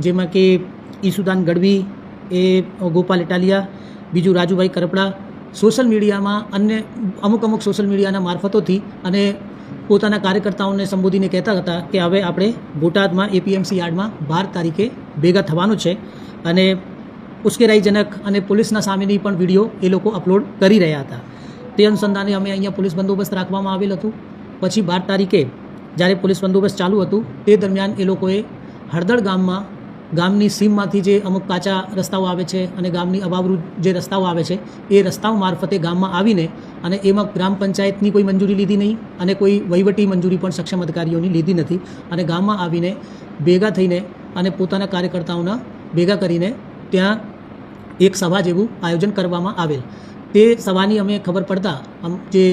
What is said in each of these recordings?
જેમાં કે ઈસુદાન ગઢવી, એ ગોપાલ ઇટાલિયા, બીજું રાજુભાઈ કરપડા, સોશિયલ મીડિયામાં અન્ય, અમુક અમુક સોશિયલ મીડિયાના મારફતોથી અને પોતાના કાર્યકર્તાઓને સંબોધીને કહેતા હતા કે હવે આપણે બોટાદમાં એપીએમસી યાર્ડમાં બાર તારીખે ભેગા થવાનું છે અને ઉશ્કેરાઈજનક અને પોલીસના સામેની પણ વીડિયો એ લોકો અપલોડ કરી રહ્યા હતા. તે અનુસંધાને અમે અહીંયા પોલીસ બંદોબસ્ત રાખવામાં આવેલ હતું. પછી બાર તારીખે જ્યારે પોલીસ બંદોબસ્ત ચાલુ હતું, તે દરમિયાન એ લોકોએ હળદળ ગામમાં ગામની સીમમાંથી જે અમુક કાચા રસ્તાઓ આવે છે અને ગામની અભાવરૂ જે રસ્તાઓ આવે છે, એ રસ્તાઓ મારફતે ગામમાં આવીને અને એમાં ગ્રામ પંચાયતની કોઈ મંજૂરી લીધી નહીં અને કોઈ વહીવટી મંજૂરી પણ સક્ષમ અધિકારીઓની લીધી નથી અને ગામમાં આવીને ભેગા થઈને અને પોતાના કાર્યકર્તાઓના ભેગા કરીને ત્યાં એક સભા જેવું આયોજન કરવામાં આવેલ. તે સભાની અમે ખબર પડતા જે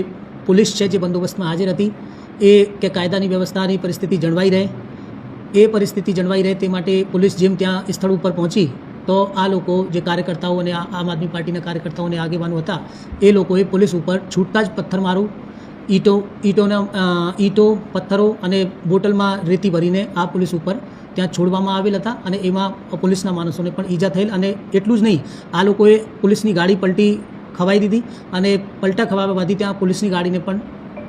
પોલીસ છે, જે બંદોબસ્તમાં હાજર હતી, એ કે કાયદાની વ્યવસ્થાની પરિસ્થિતિ જળવાઈ રહે એ પરિસ્થિતિ જળવાઈ રહે તે માટે પોલીસ જેમ ત્યાં સ્થળ ઉપર પહોંચી, તો આ લોકો જે કાર્યકર્તાઓ અને આમ આદમી પાર્ટીના કાર્યકર્તાઓને આગેવાનો હતા, એ લોકોએ પોલીસ ઉપર છૂટતા જ પથ્થરમારું ઈંટો, ઈંટોના ઈંટો, પથ્થરો અને બોટલમાં રેતી ભરીને આ પોલીસ ઉપર ત્યાં છોડવામાં આવેલ હતા અને એમાં પોલીસના માણસોને પણ ઈજા થયેલ અને એટલું જ નહીં, આ લોકોએ પોલીસની ગાડી પલટી ખવાઈ દીધી અને પલટા ખવાવાથી ત્યાં પોલીસની ગાડીને પણ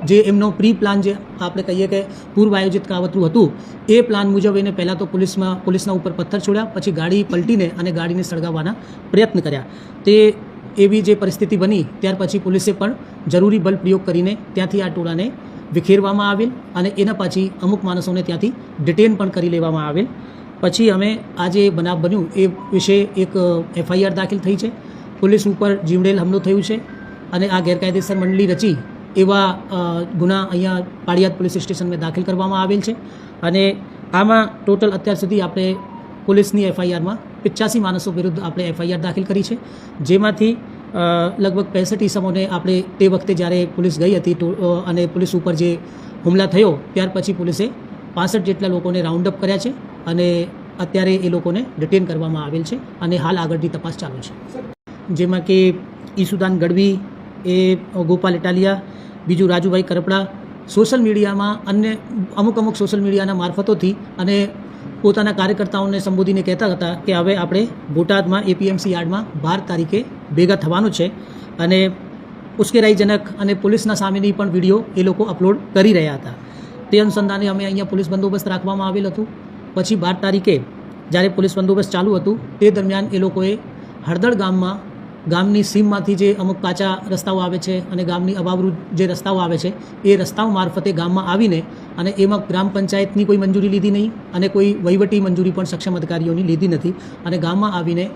જે એમનો પ્રી પ્લાન જે આપણે કહીએ કે પૂર્વ આયોજિત કાવતરું હતું, એ પ્લાન મુજબ એને પહેલાં તો પોલીસમાં, પોલીસના ઉપર પથ્થર છોડ્યા, પછી ગાડી પલટીને અને ગાડીને સળગાવવાના પ્રયત્ન કર્યા. તે એવી જે પરિસ્થિતિ બની, ત્યાર પછી પોલીસે પણ જરૂરી બલ પ્રયોગ કરીને ત્યાંથી આ ટોળાને વિખેરવામાં આવેલ અને એના પછી અમુક માણસોને ત્યાંથી ડિટેન પણ કરી લેવામાં આવેલ. પછી અમે આ જે બનાવ બન્યું, એ વિશે એક, એફઆઈઆર દાખલ થઈ છે. પોલીસ ઉપર જીવડેલ હુમલો થયું છે અને આ ગેરકાયદેસર મંડળી રચી એવા ગુના અહીંયા પાળિયાદ પોલીસ સ્ટેશનમાં દાખલ કરવામાં આવેલ છે. અને આમાં ટોટલ અત્યાર સુધી આપણે પોલીસની એફઆઈઆરમાં પિચ્યાસી માણસો વિરુદ્ધ આપણે એફઆઈઆર દાખલ કરી છે. જેમાંથી લગભગ પેંસઠ ઈસમોને આપણે તે વખતે જ્યારે પોલીસ ગઈ હતી અને પોલીસ ઉપર જે હુમલા થયો, ત્યાર પછી પોલીસે પાસઠ જેટલા લોકોને રાઉન્ડ અપ કર્યા છે અને અત્યારે એ લોકોને ડિટેન કરવામાં આવેલ છે અને હાલ આગળની તપાસ ચાલુ છે. જેમાં કે ઈસુદાન ગઢવી એ ગોપાલ ઇટાલિયા, બીજું રાજુભાઈ કરપડા. સોશિયલ મીડિયામાં અન્ય અમુક અમુક સોશિયલ મીડિયાના મારફતોથી અને પોતાના કાર્યકર્તાઓને સંબોધીને કહેતા હતા કે હવે આપણે બોટાદમાં એપીએમસી યાર્ડમાં બાર તારીખે ભેગા થવાનું છે અને ઉશ્કેરાઈજનક અને પોલીસના સામેની પણ વીડિયો એ લોકો અપલોડ કરી રહ્યા હતા. તે અનુસંધાને અમે અહીંયા પોલીસ બંદોબસ્ત રાખવામાં આવેલ હતું. પછી બાર તારીખે જ્યારે પોલીસ બંદોબસ્ત ચાલુ હતું, તે દરમિયાન એ લોકોએ હળદળ ગામમાં ગામની સીમમાંથી જે અમુક કાચા રસ્તાઓ આવે છે અને ગામની અભાવરૂપ જે રસ્તાઓ આવે છે, એ રસ્તાઓ મારફતે ગામમાં આવીને અને એમાં ગ્રામ પંચાયતની કોઈ મંજૂરી લીધી નહીં અને કોઈ વહીવટી મંજૂરી પણ સક્ષમ અધિકારીઓની લીધી નથી. અને ગામમાં આવીને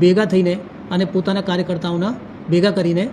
ભેગા થઈને અને પોતાના કાર્યકર્તાઓના ભેગા કરીને